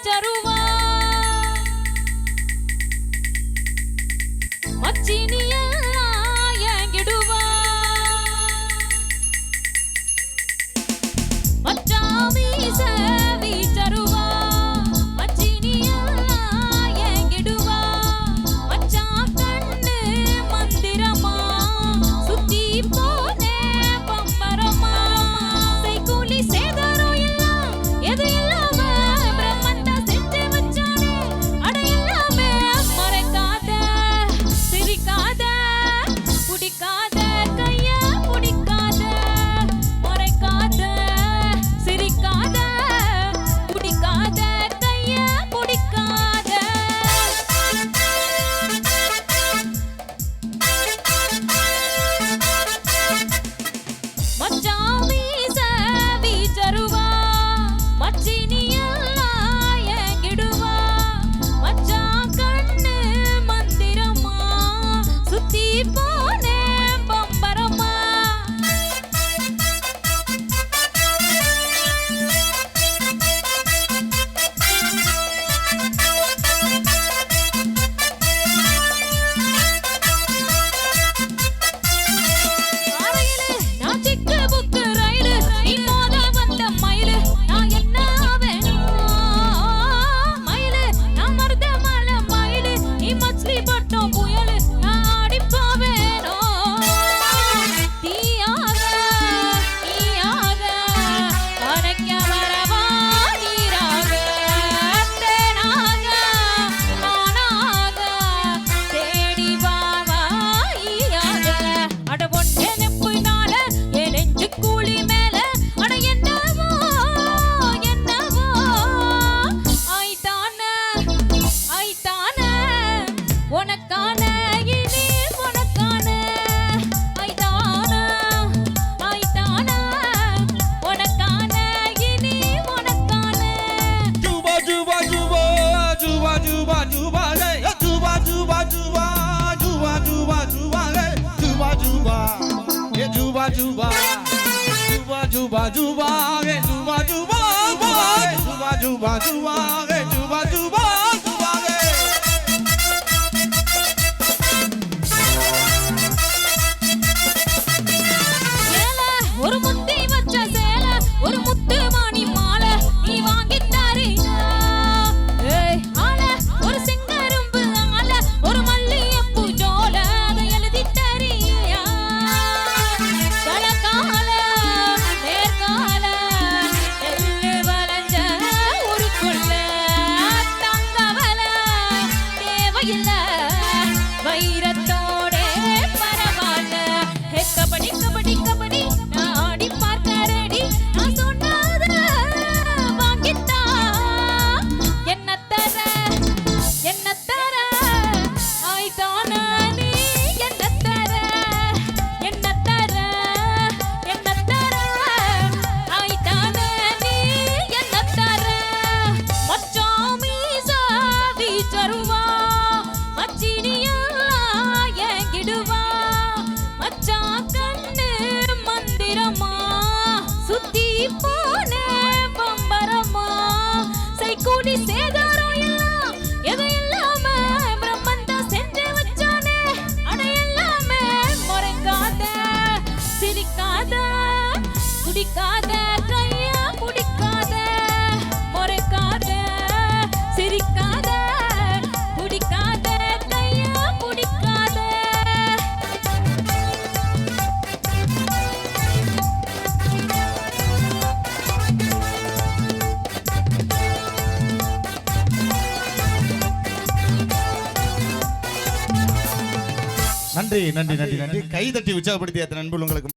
વિચારવા મચીની tipo juba. Juba juba juba ge juba juba juba eh, juba juba ge eh. வருவா மச்சினியெல்லாம் ஏங்கிடுவா. மச்சா கண்ணு மந்திரமா சுத்தி போ நன்றி நன்றி நன்றி நன்றி. கை தட்டி உற்சாகப்படுத்திய நண்பர்கள் உங்களுக்கு.